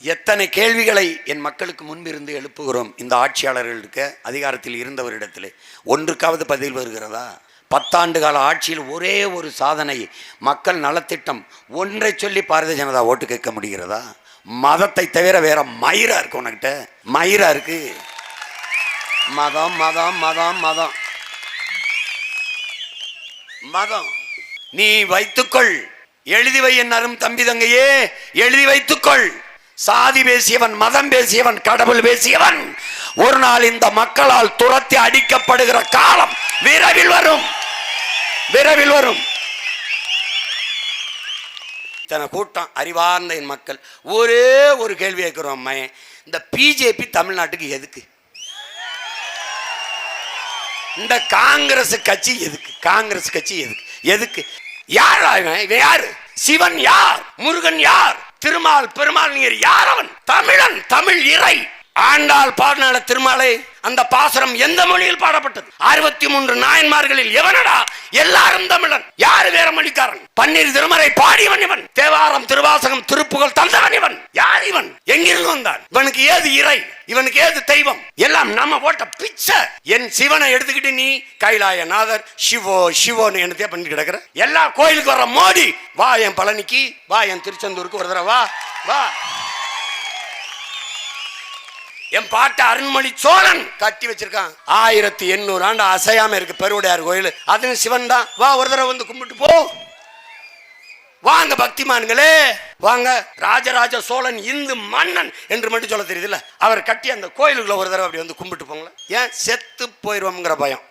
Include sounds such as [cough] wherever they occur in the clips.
எத்தனை கேள்விகளை என் மக்களுக்கு முன்பிருந்து எழுப்புகிறோம் இந்த ஆட்சியாளர்களுக்கு அதிகாரத்தில் இருந்தவரிடத்திலே? ஒன்றுக்காவது பதில் வருகிறதா? பத்தாண்டு கால ஆட்சியில் ஒரே ஒரு சாதனை மக்கள் நலத்திட்டம். ஒன்றை சொல்லி பாரதிய ஜனதா ஓட்டு கேட்க முடிகிறதா? மதத்தை தவிர வேற மயிரா இருக்கு உனக்கிட்ட? மயிரா இருக்கு. மதம் மதம் மதம் மதம். மதம். நீ வைத்துக்கொள். எழுதி வை என் அரும் தம்பி தங்கையே எழுதி வைத்துக்கொள். சாதி பேசியவன் மதம் பேசியவன் கடவுள் பேசியவன். ஒரு நாள் இந்த மக்களால் துரத்தி அடிக்கப்படுகிற காலம் விரைவில் வரும். விரைவில் வரும். இத்தனை கூட்டம் அறிவார்ந்த என் மக்கள். ஒரே ஒரு கேள்வி கேட்கிறோம் அம்மையன் இந்த பிஜேபி தமிழ்நாட்டுக்கு எதுக்கு? இந்த காங்கிரஸ் கட்சி எதுக்கு? காங்கிரஸ் கட்சி எதுக்கு? எதுக்கு? யார் இவன் யாரு? சிவன் யார்? முருகன் யார்? திருமால் பெருமாள் நீர் யார் அவன்? தமிழன் தமிழ் இறை. ஆண்டாள் பாடினால திருமாலை. அந்த பாசுரம் எந்த மொழியில் பாடப்பட்டது? அறுபத்தி மூன்று நாயன்மார்களில் எவனடா? எல்லாரும் தமிழன். யாரு வேற மொழிக்காரன்? பன்னீர் திருமறை பாடியவன் இவன். தேவாரம் திருவாசகம் திருப்புகழ் தந்தவன் இவன். யார் இவன்? எங்கிருந்து வந்தான்? இவனுக்கு ஏது இறை? இவனுக்கு ஏது தெய்வம்? எல்லாம் நம்ம போட்ட பிச்சை. என் சிவனை எடுத்துக்கிட்டு நீ கைலாயநாதர் சிவோ சிவோன்னு என்னத்தையே பண்ணி கிடக்குற. எல்லா கோயிலுக்கு வர மோடி வா என் பழனிக்கு வா என் திருச்செந்தூருக்கு ஒரு தடவை வா. வா. என் பாட்ட அருண்மொழி சோழன். கட்டி வச்சிருக்கான். ஆயிரத்தி எண்ணூறு ஆண்டு அசையாம இருக்கு பெருவுடையார் கோயில். அதுவும் சிவன் தான் வா ஒரு தடவை வந்து கும்பிட்டு போ. வாங்க பக்திமான்களே. வாங்க ராஜராஜ சோழன் இந்து மன்னன் என்று மட்டும் சொல்ல தெரியுதுல்ல. அவர் கட்டி அந்த கோயிலுக்குள்ள ஒரு தடவை அப்படி வந்து கும்பிட்டு போங்களேன். ஏன்? செத்து போயிடுவோம்ங்கிற பயம்.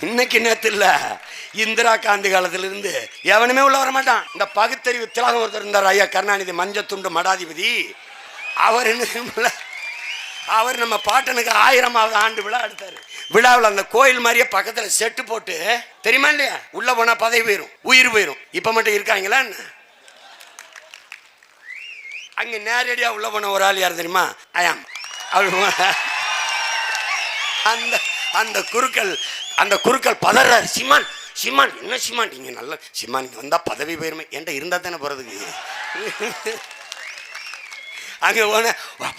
இன்னைக்கு நேத்து இல்ல. இந்திரா காந்தி காலத்துல இருந்து எவனுமே உள்ள வர மாட்டான் இந்த பகுத்தறிவு திலகம் ஒருத்தர் இருந்தார் ஐயா கருணாநிதி மஞ்சத்துண்டு மடாதிபதி. அவர் என்ன அவர் நம்ம பாட்டனுக்கு ஆயிரமாவது ஆண்டு விழா எடுத்தாரு. விழாவில் அந்த கோயில் மாதிரியே பக்கத்தில் செட்டு போட்டு தெரியுமா இல்லையா? உள்ள போனா பதவி போயிரும் உயிர் போயிரும். இப்போ மட்டும் இருக்காங்களா என்ன? அங்க நேரடியா உள்ள போன ஒரு ஆள் யார் தெரியுமா? ஐயாம் அவர் அந்த அந்த குருக்கள் அந்த குருக்கள் பதறாரு. சிமான் சிமான் என்ன சிமான்? நீங்க நல்ல சிமான் இங்க வந்தா பதவி போயிருமே. என்கிட்ட இருந்தா தானே போறதுக்கு? அங்கே போனேன்.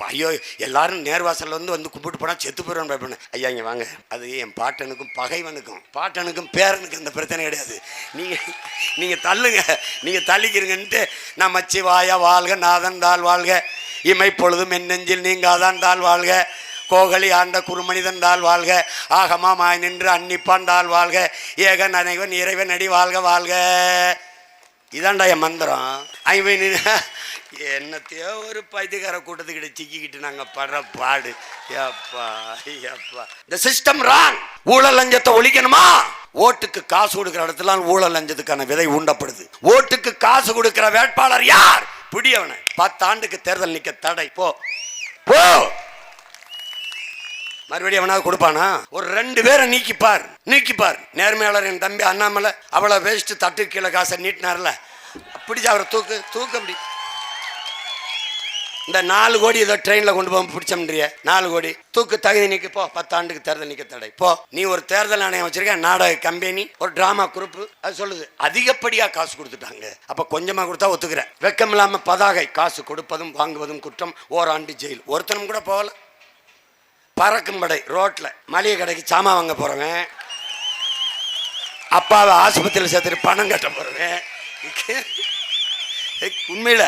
ஐயோ எல்லாரும் நேர்வாசலில் வந்து வந்து கும்பிட்டு போனால் செத்து போயிடும் பயப்படணும். ஐயா இங்கே வாங்க. அது என் பாட்டனுக்கும் பகைவனுக்கும் பாட்டனுக்கும் பேரனுக்கும் அந்த பிரச்சனை கிடையாது. நீங்கள் நீங்கள் தள்ளுங்க. நீங்கள் தள்ளிக்கிறீங்கன்ட்டு நான் மச்சி வாயா வாழ்க நாதன் தாள் வாழ்க. இமை பொழுதும் என் நெஞ்சில் நீங்காதான் தாள் வாழ்க. கோகலி ஆண்ட குருமனிதன் தாள் வாழ்க. ஆகமா மாய் நின்று அன்னிப்பான் தாள் வாழ்க. ஏகன் அனைவன் இறைவன் அடி வாழ்க வாழ்க. இதாண்டா என் மந்திரம். ஐவன் என்னத்தையோ ஒரு பைத்தியக்கார கூட்டத்துக்கிட்ட சிக்கிக்கிட்டு நாங்க படுற பாடு. ஏப்பா ஏப்பா இந்த சிஸ்டம் ராங் ஊழல் லஞ்சத்தை ஒழிக்கணுமா? ஓட்டுக்கு காசு கொடுக்கிற இடத்துல ஊழல் லஞ்சத்துக்கான விதை உண்டப்படுது. ஓட்டுக்கு காசு கொடுக்கிற வேட்பாளர் யார்? பிடியவனை பத்து ஆண்டுக்கு தேர்தல் நிக்க தடை. போ. போ. மறுபடியும் அவனாவது கொடுப்பானா? ஒரு ரெண்டு பேரை நீக்கிப்பார். நீக்கிப்பார். நேர்மையாளர் என் தம்பி அண்ணாமலை. அவளை வேஸ்ட்டு தட்டு கீழே காசை நீட்டினார்ல. பிடிச்ச அவரை தூக்கு தூக்க அப்படி இந்த நாலு கோடி ஏதோ ட்ரெயினில் கொண்டு போக பிடிச்சோம்ன்றிய நாலு கோடி. தூக்கு தகுதி நிற்க போ பத்தாண்டுக்கு தேர்தல் நிற்க தடை. போ. நீ ஒரு தேர்தல் ஆணையம் வச்சிருக்க நாடக கம்பெனி ஒரு ட்ராமா குரூப் அது சொல்லுது. அதிகப்படியாக காசு கொடுத்துட்டாங்க. அப்போ கொஞ்சமாக கொடுத்தா ஒத்துக்கிறேன் வெக்கம் இல்லாமல் பதாகை காசு கொடுப்பதும் வாங்குவதும் குற்றம். ஓராண்டு ஜெயில் ஒருத்தனும் கூட போகல. பறக்கும் படை ரோட்டில் மளிகை கடைக்கு சாமான் வாங்க போகிறவன் அப்பாவை ஆஸ்பத்திரியில் சேர்த்துட்டு பணம் கட்ட போகிறவன் உண்மையில்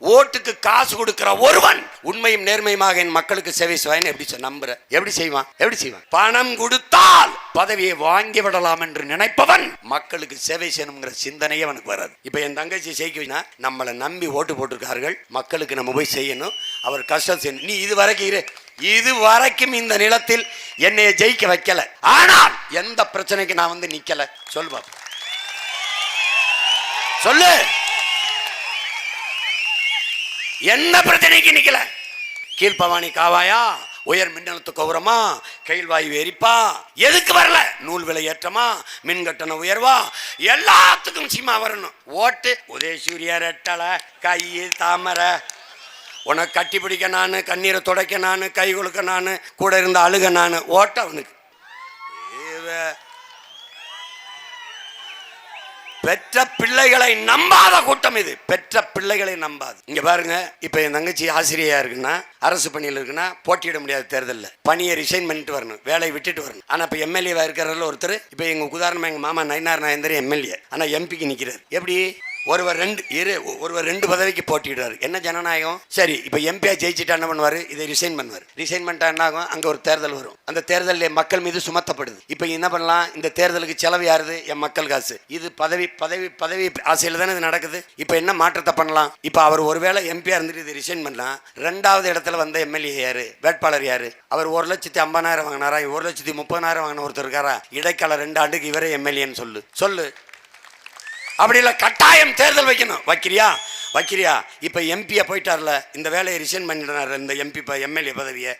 ஓட்டுக்கு காசு கொடுக்கிற ஒருவன் உண்மையும் நேர்மையுமாக என் மக்களுக்கு சேவை செய்வான். எப்படி நம்புற. எப்படி செய்வான்? எப்படி செய்வான்? பணம் கொடுத்தால் பதவியை வாங்கி விடலாம் என்று நினைப்பவன் மக்களுக்கு சேவை செய்யணுங்கிற சிந்தனையே அவனுக்கு வராது. இப்போ என் தங்கச்சி செய்யினா நம்மளை நம்பி ஓட்டு போட்டிருக்கார்கள். மக்களுக்கு நம்ம போய் செய்யணும். அவர் கஷ்டம் செய்யணும். நீ இது வரைக்கும் இரு. இது வரைக்கும் இந்த நிலத்தில் என்னைய ஜெயிக்க வைக்கல. ஆனால் எந்த பிரச்சனைக்கு நான் வந்து நிக்கல. சொல்லு பாப்பா. சொல்லு. என்ன பிரச்சனைக்கு நிக்கல? கீழ்பவானி காவாயா? உயர் மின்னழுத்த கௌரமா? கைல்வாயு எரிப்பா? எதுக்கு வரல? நூல் விலை ஏற்றமா? மின் கட்டண உயர்வா? எல்லாத்துக்கும் சீமா வரணும். ஓட்டு உதயசூரிய ரெட்டலை கை தாமரை. உனக்கு கட்டி பிடிக்க நான் கண்ணீரை துடைக்க நான் கை கொடுக்க நான் கூட இருந்த அழுக நான் ஓட்ட அவனுக்கு. பெற்ற பிள்ளைகளை நம்பாத கூட்டம் இது. பெற்ற பிள்ளைகளை நம்பாது. இங்க பாருங்க இப்ப என் தங்கச்சி ஆசிரியா இருக்குன்னா அரசு பணியில் இருக்குன்னா போட்டியிட முடியாது தேர்தலில். பணியை ரிசைன் பண்ணிட்டு வரணும் வேலையை விட்டுட்டு வரணும். ஆனா இப்ப எம்எல்ஏவா இருக்கிறதுல ஒருத்தர் இப்ப எங்க உதாரணமா எங்க மாமா நயினார் நாயந்தர் எம்எல்ஏ ஆனா எம்பிக்கு நிக்கிறார். எப்படி? ஒருவர் ரெண்டு இரு ஒருவர் ரெண்டு பதவிக்கு போட்டிடுறாரு என்ன ஜனநாயகம்? சரி இப்போ எம்பியா ஜெயிச்சுட்டா என்ன பண்ணுவார்? இதை ரிசைன் பண்ணுவார். ரிசைன் பண்ணிட்டா என்ன ஆகும்? அங்கே ஒரு தேர்தல் வரும். அந்த தேர்தலில் மக்கள் மீது சுமத்தப்படுது. இப்போ என்ன பண்ணலாம்? இந்த தேர்தலுக்கு செலவு யாருது? என் மக்கள் காசு. இது பதவி பதவி பதவி ஆசையில் தானே இது நடக்குது. இப்போ என்ன மாற்றத்தை பண்ணலாம்? இப்போ அவர் ஒருவேளை எம்பியா இருந்துட்டு இதை ரிசைன் பண்ணலாம் ரெண்டாவது இடத்துல வந்த எம்எல்ஏ யாரு? வேட்பாளர் யாரு? அவர் ஒரு லட்சத்தி ஐம்பதாயிரம் வாங்கினாரா? ஒரு லட்சத்தி முப்பதாயிரம் வாங்கின ஒருத்தர் இருக்காரா? இடைக்கால ரெண்டு ஆண்டுக்கு இவரே எம்எல்ஏன்னு சொல்லு. சொல்லு. அப்படி இல்லை கட்டாயம் தேர்தல் வைக்கணும். வைக்கிறியா? வைக்கிறியா? இப்போ எம்பியை போயிட்டார்ல இந்த வேலையை ரிசைன் பண்ணிடுறாரு இந்த எம்பி இப்போ எம்எல்ஏ பதவியை.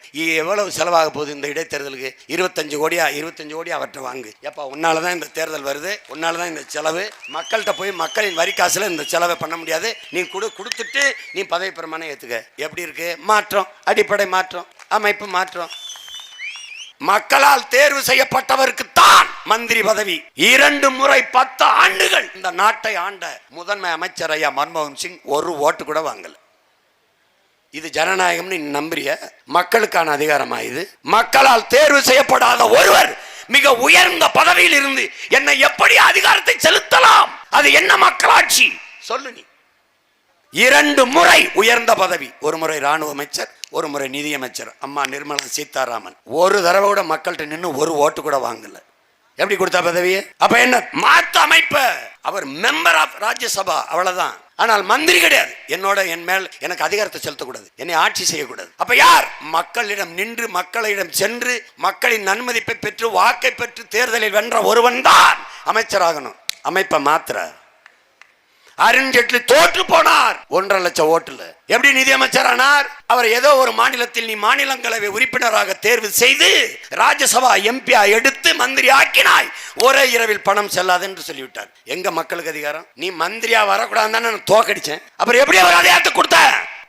எவ்வளவு செலவாக போகுது இந்த இடைத்தேர்தலுக்கு? இருபத்தஞ்சு கோடியா? இருபத்தஞ்சு கோடி அவர்கிட்ட வாங்கு. எப்போ உன்னால தான் இந்த தேர்தல் வருது உன்னால தான் இந்த செலவு. மக்கள்கிட்ட போய் மக்களின் வரி காசில் இந்த செலவை பண்ண முடியாது. நீ கொடு கொடுத்துட்டு நீ பதவி பிரமாணம் ஏற்றுக்க எப்படி இருக்கு? மாற்றம் அடிப்படை மாற்றம் அமைப்பு மாற்றம். மக்களால் தேர்வு செய்யப்பட்டவருக்கு தான் மந்திரி பதவி. இரண்டு முறை பத்து ஆண்டுகள் இந்த நாட்டை ஆண்ட முதன்மை அமைச்சர் ஐயா மன்மோகன் சிங் ஒரு ஓட்டு கூட வாங்கல. இது ஜனநாயகம்னு நம்புறிய? மக்களுக்கான அதிகாரமா இது? மக்களால் தேர்வு செய்யப்படாத ஒருவர் மிக உயர்ந்த பதவியில் இருந்து என்னை எப்படி அதிகாரத்தை செலுத்தலாம்? அது என்ன மக்களாட்சி? சொல்லு நீ. இரண்டு முறை உயர்ந்த பதவி. ஒரு முறை ராணுவ அமைச்சர் ஒரு முறை நிதியமைச்சர் அம்மா நிர்மலா சீதாராமன். ஒரு தடவை கூட மக்கள்கிட்ட நின்று ஒரு ஓட்டு கூட வாங்கலை. எப்படி கொடுத்தா பதவியை? அப்ப என்ன? மாத்த அமைப்ப. அவர் மெம்பர் ஆஃப் ராஜ்யசபா அவ்வளவுதான். ஆனால் மந்திரி கிடையாது. என்னோட என் மேல் எனக்கு அதிகாரத்தை செலுத்தக்கூடாது. என்னை ஆட்சி செய்யக்கூடாது. அப்ப யார்? மக்களிடம் நின்று மக்களிடம் சென்று மக்களின் நன்மதிப்பை பெற்று வாக்கை பெற்று தேர்தலில் வென்ற ஒருவன் தான் அமைச்சராகணும். அமைப்பை மாத்திர அருண் ஜேட்லி தோற்று போனார். ஒன்றரை லட்சம் ஓட்டுல. எப்படி நிதியமைச்சர் ஆனார்? அவர் ஏதோ ஒரு மாநிலத்தில் நீ மாநிலங்களவை உறுப்பினராக தேர்வு செய்து ராஜ்யசபா எம்பியா எடுத்து மந்திரி ஆக்கினாய். ஒரே இரவில் பணம் செல்லாது என்று சொல்லிவிட்டார். எங்க மக்களுக்கு அதிகாரம்? நீ மந்திரியா வரக்கூடாதுன்னு நான் தோக்கடிச்சேன். அப்புறம் எப்படி அவர் அதிகாரத்தை கொடுத்த?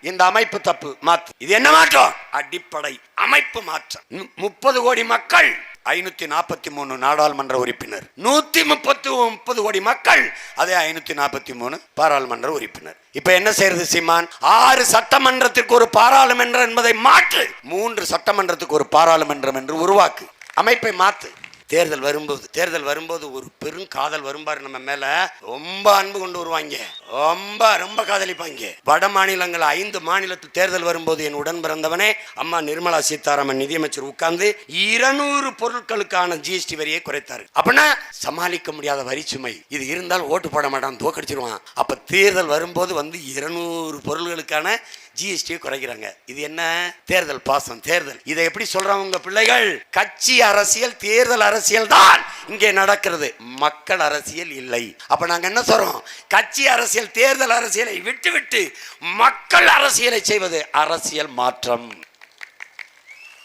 இந்த அமைப்பு தப்பு மாத்து. இது என்ன மாற்றம்? அடிப்படை அமைப்பு மாற்றம். முப்பது கோடி மக்கள் ஐநூத்தி நாற்பத்தி மூணு நாடாளுமன்ற உறுப்பினர். நூத்தி முப்பத்தி முப்பது கோடி மக்கள் அதே ஐநூத்தி நாற்பத்தி மூணு பாராளுமன்ற உறுப்பினர். இப்ப என்ன செய்யறது சீமான்? ஆறு சட்டமன்றத்திற்கு ஒரு பாராளுமன்றம் என்பதை மாற்று. மூன்று சட்டமன்றத்துக்கு ஒரு பாராளுமன்றம் என்று உருவாக்கு. அமைப்பை மாற்று தேர்தல் வரும்போது தேர்தல் வரும்போது ஒரு பெரும் காதல் வரும்பாரு நம்ம மேல. ரொம்ப அன்பு கொண்டு வருவாங்க. ரொம்ப ரொம்ப காதலிப்பாங்க. வட மாநிலங்கள் ஐந்து மாநிலத்தில் தேர்தல் வரும்போது என் உடன் பிறந்தவனே அம்மா நிர்மலா சீதாராமன் நிதியமைச்சர் உட்கார்ந்து இருநூறு பொருட்களுக்கான ஜிஎஸ்டி வரியை குறைத்தார். அப்படின்னா சமாளிக்க முடியாத வரி சுமை. இது இருந்தால் ஓட்டு போட மாட்டான் தோக்கடிச்சிருவான். அப்ப தேர்தல் வரும்போது வந்து இருநூறு பொருள்களுக்கான ஜிஎஸ்டியை குறைக்கிறாங்க. இது என்ன? தேர்தல் பாசம் தேர்தல். இதை எப்படி சொல்றாங்க உங்க பிள்ளைகள்? கட்சி அரசியல் தேர்தல் அரசியல் தான் இங்கே நடக்கிறது. மக்கள் அரசியல் இல்லை. அப்ப நாங்க என்ன சொல்றோம்? கட்சி அரசியல் தேர்தல் அரசியலை விட்டு விட்டு மக்கள் அரசியலை செய்வது அரசியல் மாற்றம்.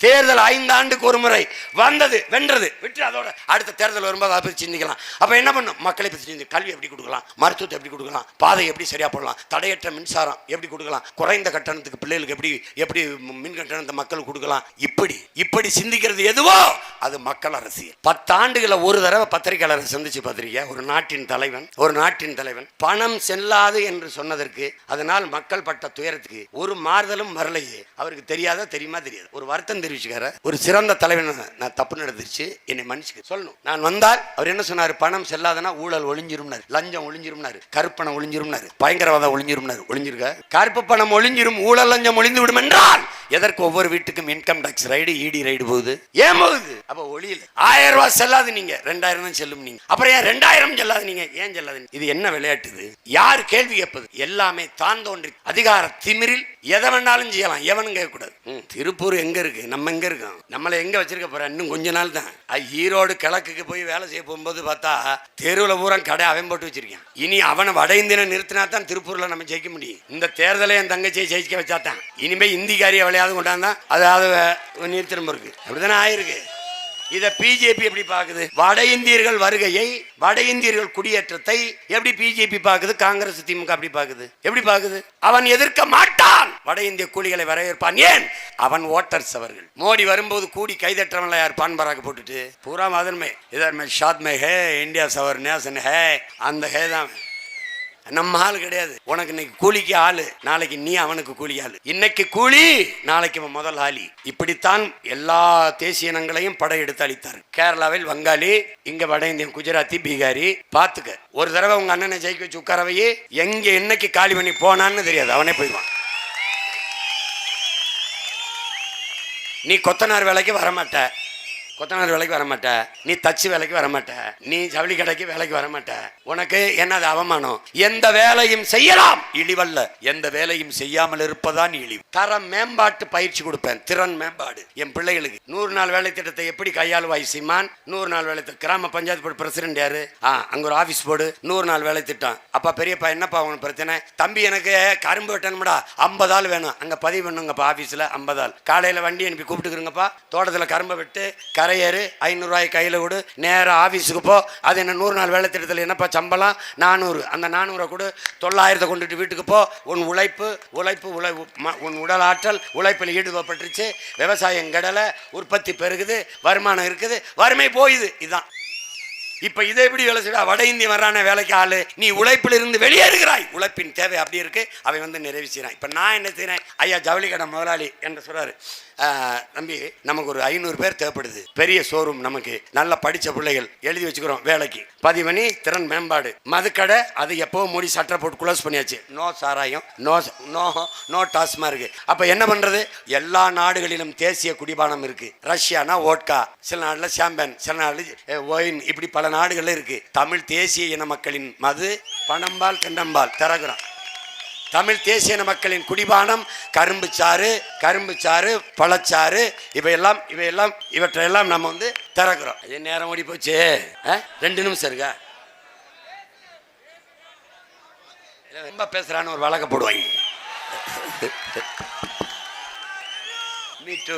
தேர்தல் ஐந்து ஆண்டுக்கு ஒரு முறை வந்தது வென்றது. விட்டு அதோட அடுத்த தேர்தல் வரும்போது அதை பற்றி சிந்திக்கலாம். அப்ப என்ன பண்ணும்? மக்களை பற்றி சிந்தி கல்வி எப்படி கொடுக்கலாம்? மருத்துவத்தை எப்படி கொடுக்கலாம்? பாதை எப்படி சரியா போடலாம்? தடையற்ற மின்சாரம் எப்படி கொடுக்கலாம்? குறைந்த கட்டணத்துக்கு பிள்ளைகளுக்கு எப்படி எப்படி மின் கட்டணத்தை மக்களுக்கு கொடுக்கலாம்? இப்படி இப்படி சிந்திக்கிறது எதுவோ அது மக்கள் அரசியல். பத்தாண்டுகளை ஒரு தடவை பத்திரிகையாளரை சந்திச்சு பார்த்திருக்கியா? ஒரு நாட்டின் தலைவன் ஒரு நாட்டின் தலைவன். பணம் செல்லாது என்று சொன்னதற்கு அதனால் மக்கள் பட்ட துயரத்துக்கு ஒரு மாறுதலும் வரலையே. அவருக்கு தெரியாதா? தெரியுமா? தெரியாது. ஒரு வருத்தம் தெரியும் தெரிவிச்சுக்கார ஒரு சிறந்த தலைவன் நான் தப்பு நடந்துருச்சு என்னை மன்னிச்சு சொல்லணும். நான் வந்தால் அவர் என்ன சொன்னார்? பணம் செல்லாதனா ஊழல் ஒளிஞ்சிரும்னாரு. லஞ்சம் ஒளிஞ்சிரும்னாரு. கருப்பணம் ஒளிஞ்சிரும்னாரு. பயங்கரவாதம் ஒளிஞ்சிரும்னாரு. ஒளிஞ்சிருக்க? கருப்பு பணம் ஒளிஞ்சிரும் ஊழல் லஞ்சம் ஒளிந்து விடும் என்றால் எதற்கு ஒவ்வொரு வீட்டுக்கும் income tax raid IT raid போகுது? ஏன் போகுது? அப்ப ஒளியில. ஆயிரம் ரூபாய் செல்லாது நீங்க. ரெண்டாயிரம் தான் செல்லும் நீங்க. அப்புறம் ஏன் ரெண்டாயிரம் செல்லாது நீங்க? ஏன் செல்லாது இது என்ன விளையாட்டுது யார் கேள்வி கேட்பது? எல்லாமே தான் தோன்றி அதிகார திமிரில் எதை வேணாலும் செய்யலாம். எவனும் கேட்கக்கூடாது. திருப்பூர் எங்க இருக்கு? நம்ம நம்ம எங்கே இருக்கோம். நம்மளை எங்கே வச்சிருக்க போகிறேன் இன்னும் கொஞ்ச நாள் தான். அது ஈரோடு கிழக்குக்கு போய் வேலை செய்ய போகும்போது பார்த்தா தெருவில் பூரா கடை அவன் போட்டு வச்சிருக்கான். இனி அவனை வட இந்தியனை நிறுத்தினா தான் திருப்பூரில் நம்ம ஜெயிக்க முடியும். இந்த தேர்தலை என் தங்கச்சியை ஜெயிக்க வச்சா தான். இனிமே இந்திக்காரிய விளையாவது கொண்டாந்தா அதாவது நிறுத்தினம் இருக்கு. அப்படிதானே ஆயிருக்கு. இத பிஜேபி எப்படி பாக்குது? வட இந்தியர்கள் வருகையை வட இந்தியர்கள் குடியேற்றத்தை எப்படி பிஜேபி பாக்குது? காங்கிரஸ் திமுக அப்படி பாக்குது. எப்படி பாக்குது? அவன் எதிர்க்க மாட்டான். வட இந்திய கூலிகளை வரவேற்பான். ஏன்? அவன் ஓட்டர்ஸ் அவர்கள். மோடி வரும்போது கூடி கைதட்டவன்ல யார்? பான் போட்டுட்டு. பூரா மதன்மை இதர் மே ஷாத் மே ஹே இந்தியா சவர் நேசன் ஹே. அந்த ஹே தான். நம்ம ஆள் கிடையாது. உனக்கு இன்னைக்கு கூலிக்கு ஆளு நாளைக்கு நீ அவனுக்கு கூலி ஆளு. இன்னைக்கு கூலி நாளைக்கு அவன் முதல் ஆளி. இப்படித்தான் எல்லா தேசிய இனங்களையும் படையெடுத்து அளித்தார் கேரளாவில் வங்காளி இங்க வட இந்தியன் குஜராத்தி பீகாரி. பாத்துக்க ஒரு தடவை உங்க அண்ணனை ஜெயிக்க வச்சு உட்காரவையே எங்க என்னைக்கு காலி பண்ணி போனான்னு தெரியாது. அவனே போயிடுவான். நீ கொத்தனார் வேலைக்கு வரமாட்ட. கொத்தனார் வேலைக்கு வரமாட்ட நீ தச்சு வேலைக்கு வரமாட்ட நீ ஜவுளி கடைக்கு வேலைக்கு வரமாட்ட. உனக்கு என்னது அவமானம்? எந்த வேலையும் செய்யலாம். இழிவல்ல. எந்த வேலையும் செய்யாமல் இருப்பதான் இழிவு. தர மேம்பாட்டு பயிற்சி கொடுப்பேன். திறன் மேம்பாடு. என் பிள்ளைகளுக்கு. நூறு நாள் வேலை திட்டத்தை எப்படி கையாளுவாய் சீமான்? நூறு நாள் வேலை கிராம பஞ்சாயத்து போர்டு பிரசிடென்ட் யாரு? ஆ அங்க ஒரு ஆபீஸ் போர்டு நூறு நாள் வேலை திட்டம். அப்பா பெரியப்பா என்னப்பா உனக்கு பிரச்சனை? தம்பி எனக்கு கரும்பு வெட்டணும்டா. ஐம்பது ஆள் வேணும். அங்க பதிவு பண்ணுங்கப்பா ஆபீஸ்ல ஐம்பது ஆள். காலையில வண்டி அனுப்பி கூப்பிட்டுக்கிறங்கப்பா தோட்டத்தில் கரும்பை விட்டு கரையேறு ஐநூறுரூவாய் கையில் கொடு நேராக ஆஃபீஸுக்கு போ. அது என்ன நூறு நாள் வேலை திட்டத்தில் என்னப்பா சம்பளம்? நானூறு. அந்த நானூறை கொடு. தொள்ளாயிரத்தை கொண்டுட்டு வீட்டுக்கு போ. உன் உழைப்பு உழைப்பு உழை ம- உன் உடல் ஆற்றல் உழைப்பில் ஈடுபட்டுருச்சு விவசாயம் கடலை உற்பத்தி பெருகுது வருமானம் இருக்குது வறுமை போயுது. இதுதான் இப்ப இதை எப்படி வேலை செய்வா வட இந்திய வர்றான வேலைக்கு ஆளு. நீ உழைப்பில் இருந்து வெளியேறுகிறாய். உழைப்பின் தேவை அப்படி இருக்கு. அவை வந்து நிறைவு செய்யறான் இப்ப நான் என்ன செய்யறேன் ஐயா ஜவுளி கடை முதலாளி என்று சொல்றாரு. "ஆஹ், நமக்கு ஒரு ஐநூறு பேர் தேவைப்படுது. பெரிய ஷோரூம் நமக்கு. நல்லா படிச்ச பிள்ளைகள் எழுதி வச்சுக்கிறோம் வேலைக்கு. பதிவணி திறன் மேம்பாடு. மதுக்கடை அது எப்போவும் மூடி சட்டை போட்டு க்ளோஸ் பண்ணியாச்சு. நோ சாராயம் நோ நோ நோ டாஸ்மா இருக்கு. அப்ப என்ன பண்றது? எல்லா நாடுகளிலும் தேசிய குடிபானம் இருக்கு. ரஷ்யானா ஓட்கா சில நாடுல சாம்பன் சில நாடுல ஒயின் இப்படி பல நாடுகள்ல இருக்கு. தமிழ் தேசிய இன மக்களின் மது பணம்பால் தென்னம்பால் திறகுறோம் தமிழ் தேசிய இன மக்களின் குடிபானம் கரும்பு சாறு கரும்பு சாறு பழச்சாறு இவையெல்லாம் இவையெல்லாம் இவற்றையெல்லாம் நம்ம வந்து திறக்கிறோம் இது நேரம் ஓடி போச்சு. ரெண்டு நிமிஷம் இருக்கா ரொம்ப பேசுகிறான்னு ஒரு வழக்க போடுவாங்க. [laughs] Me two